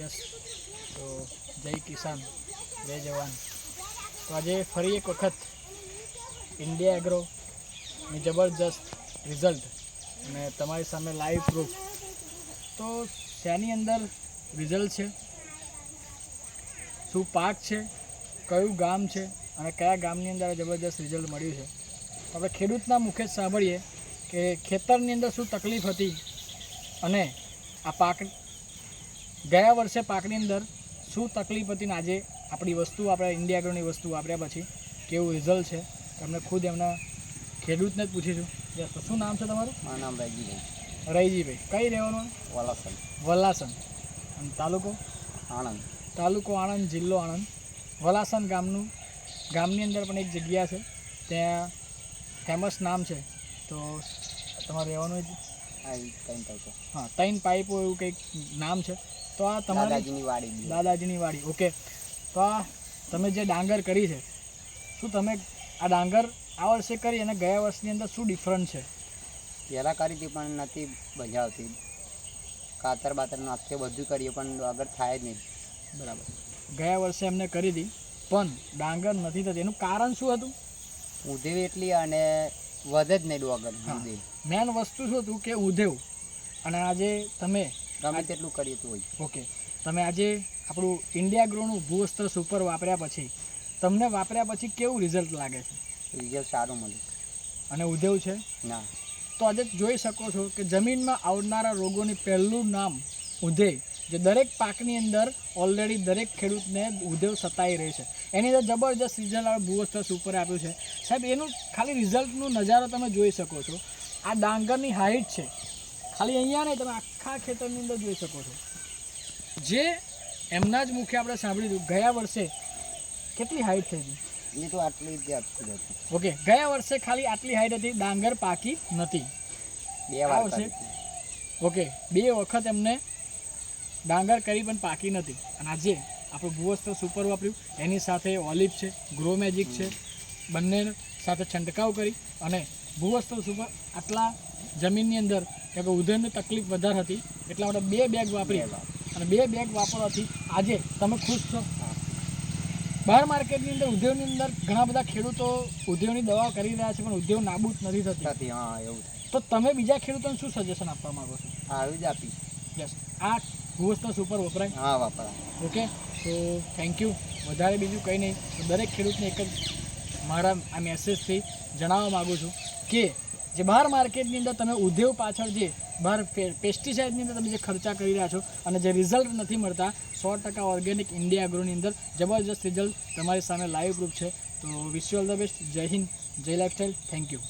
Yes. તો જય કિસાન, જય જવાન. તો આજે ફરી એક વખત ઇન્ડિયા એગ્રોની જબરજસ્ત રિઝલ્ટ અને તમારી સામે લાઈવ પ્રૂફ તો શેની અંદર રિઝલ્ટ છે? શું પાક છે? કયું ગામ છે? અને કયા ગામની અંદર જબરજસ્ત રિઝલ્ટ મળ્યું છે? આપણે ખેડૂતના મુખે સાંભળીએ કે ખેતરની અંદર શું તકલીફ હતી અને આ પાક ગયા વર્ષે પાકની અંદર શું તકલીફ હતી ને આજે આપણી વસ્તુ આપણે ઇન્ડિયા ગ્રોની વસ્તુ વાપર્યા પછી કેવું રિઝલ્ટ છે તમને ખુદ એમના ખેડૂતને જ પૂછીશું શું નામ છે તમારું? મારું નામ રાજીભાઈ. રહીજીભાઈ કઈ રહેવાનું? વલાસન. વલાસન. અને તાલુકો? આણંદ. તાલુકો આણંદ જિલ્લો આણંદ. વલાસન ગામનું ગામની અંદર પણ એક જગ્યા છે ત્યાં ફેમસ નામ છે. તો તમારે રહેવાનું જ? હા ત્રણ કંઈ હા ત્રણ પાઇપો એવું કંઈક નામ છે? તો આ તમારી દાદાજીની વાડી દાદાજીની વાડી. ઓકે. તો આ તમે જે ડાંગર કરી છે શું તમે આ ડાંગર આ વર્ષે કરી અને ગયા વર્ષની અંદર શું ડિફરન્ટ છે? પહેલાં કરી હતી પણ નથી મજા આવતી કાતર બાતર નાખીએ બધું કરીએ પણ આગળ થાય જ નહીં. બરાબર. ગયા વર્ષે એમને કરી હતી પણ ડાંગર નથી થતી. એનું કારણ શું હતું? ઉધેવ એટલી અને વધે જ નહીં ડોગર. મેન વસ્તુ શું હતું કે ઉધેવ. અને આજે તમે ગમે તેટલું કરીએ તો હોય. ઓકે. તમે આજે આપણું ઇન્ડિયા ગ્રોનું ભૂવસ્ત્ર સુપર વાપર્યા પછી તમને વાપર્યા પછી કેવું રિઝલ્ટ લાગે છે? રિઝલ્ટ સારું મળ્યું અને ઉધેવ છે? ના. તો આજે જોઈ શકો છો કે જમીનમાં આવનારા રોગોની પહેલું નામ ઉધેવ જે દરેક પાકની અંદર ઓલરેડી દરેક ખેડૂતને ઉધેવ સતાઈ રહી છે. એની અંદર જબરજસ્ત રિઝલ્ટ ભૂવસ્ત્ર સુપર આપ્યું છે. સાહેબ એનું ખાલી રિઝલ્ટનું નજારો તમે જોઈ શકો છો. આ ડાંગરની હાઇટ છે. ખાલી અહીંયા નહીં તમે આખા ખેતરની અંદર જોઈ શકો છો. જે એમના જ મુખે આપણે સાંભળ્યું હતું ગયા વર્ષે કેટલી હાઈટ થઈ હતી? એ તો આટલી જ હતી ઓકે ગયા વર્ષે ખાલી આટલી હાઈટ હતી ડાંગર પાકી નથી. બે વાર આવશે. કરી હતી. ઓકે બે વખત એમને ડાંગર કરી પણ પાકી નથી. અને આજે આપણું ભૂવસ્ત્ર સુપર વાપર્યું. એની સાથે ઓલિવ છે ગ્રો મેજિક છે બંને સાથે છંટકાવ કરી. અને ભૂવસ્ત્ર સુપર આટલા જમીનની અંદર કે ઉધેરની તકલીફ વધારે હતી એટલા માટે બે બેગ વાપરી. અને બે બેગ વાપરવાથી આજે તમે ખુશ છો? બહાર માર્કેટની અંદર ઉદ્યોગની અંદર ઘણા બધા ખેડૂતો ઉદ્યોગની દવા કરી રહ્યા છે પણ ઉદ્યોગ નાબૂદ નથી થતી. હા એવું તો તમે બીજા ખેડૂતોને શું સજેશન આપવા માંગો છો? આવી જ આપી. યસ આ ભૂવસ્ત્ર સુપર વપરાય. હા વાપરા ઓકે તો થેન્ક યુ વધારે બીજું કંઈ નહીં. દરેક ખેડૂતને એક જ મારા આ મેસેજથી જણાવવા માગું છું કે જે બહાર માર્કેટની અંદર તમે ઉદ્યોગ પાછળ જે બહાર પેસ્ટિસાઇડની અંદર તમે જે ખર્ચા કરી રહ્યા છો અને જે રિઝલ્ટ નથી મળતા, સો ટકા ઓર્ગેનિક ઇન્ડિયા એગ્રોની અંદર જબરજસ્ત રિઝલ્ટ તમારી સામે લાઈવ પ્રૂફ છે. તો wish you all the best જય હિન્દ, જય લાઈફસ્ટાઈલ થેન્ક યુ